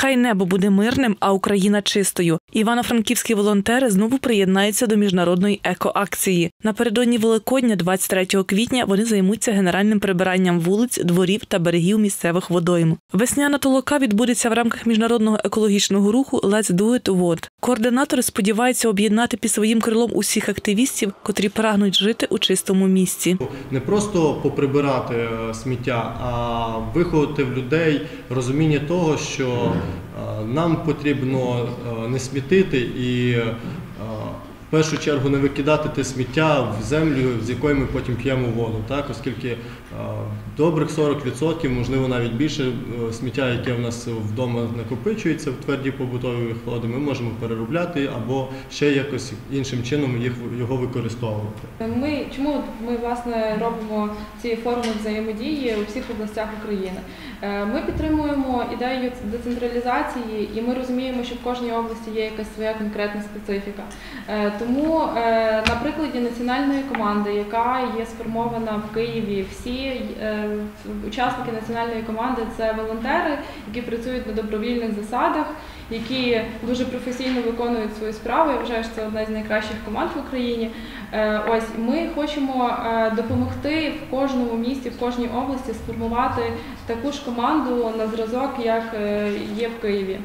Хай небо буде мирним, а Україна чистою. Івано-франківські волонтери знову приєднаються до міжнародної екоакції. Напередодні Великодня, 23 квітня, вони займуться генеральним прибиранням вулиць, дворів та берегів місцевих водойм. Весняна толока відбудеться в рамках міжнародного екологічного руху Let's Do It What. Координатори сподіваються об'єднати під своїм крилом усіх активістів, котрі прагнуть жити у чистому місці. не просто поприбирати е, сміття, а виховати в людей розуміння того, що нам потрібно е, не смітити і е, в першу чергу не викидати те сміття в землю, з якої ми потім п'ємо воду, так? оскільки е, добрих 40%, можливо навіть більше е, сміття, яке в нас вдома накопичується в тверді побутові відходи, ми можемо переробляти або ще якось іншим чином їх його використовувати. Ми чому ми власне робимо ці форуми взаємодії у всіх областях України? Е, Ми підтримуємо ідею децентралізації, і ми розуміємо, що в кожній області є якась своя конкретна специфіка. Е, Тому е, на прикладі національної команди, яка є сформована в Києві, всі учасники національної команди це волонтери, які працюють на добровільних засадах, які дуже професійно виконують свою справу. Я вважаю, що це одна з найкращих команд в Україні. Ось ми хочемо допомогти в кожному місті, в кожній області сформувати таку ж команду на зразок, як е, є в Києві.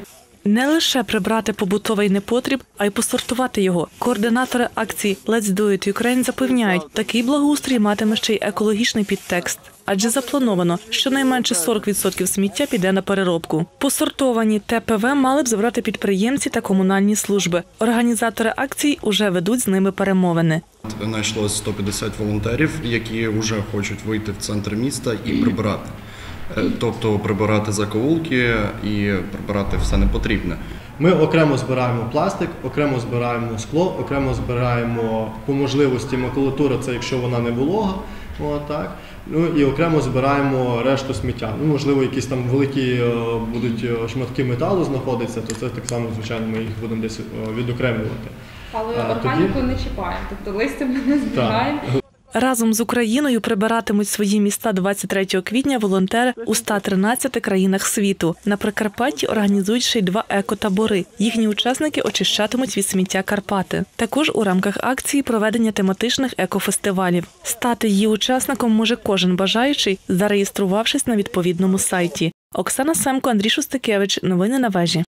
Не лише прибрати побутовий непотріб, а й посортувати його. Координатори акції Let's Do It Ukraine запевняють, такий благоустрій матиме ще й екологічний підтекст. Адже заплановано, що найменше 40% сміття піде на переробку. Посортовані ТПВ мали б забрати підприємці та комунальні служби. Організатори акції уже ведуть з ними перемовини. Знайшлось 150 волонтерів, які вже хочуть вийти в центр міста і прибирати. Е, Тобто прибирати закоулки і прибирати все непотрібне. Ми окремо збираємо пластик, окремо збираємо скло, окремо збираємо по можливості макулатура, це якщо вона не волога. От, так. Ну і окремо збираємо решту сміття. Ну, можливо, якісь там великі е, будуть е, шматки металу знаходитися, то це так само, звичайно, ми їх будемо десь відокремлювати. Але А, органіку тоді- не чіпаємо, тобто листя ми не збираємо. Разом з Україною прибиратимуть свої міста 23 квітня волонтери у 113 країнах світу. На Прикарпатті організують ще й два екотабори. Їхні учасники очищатимуть від сміття Карпати. Також у рамках акції проведення тематичних екофестивалів. Стати її учасником може кожен бажаючий, зареєструвавшись на відповідному сайті. Оксана Семко, Андрій Шустикевич. Новини на вежі.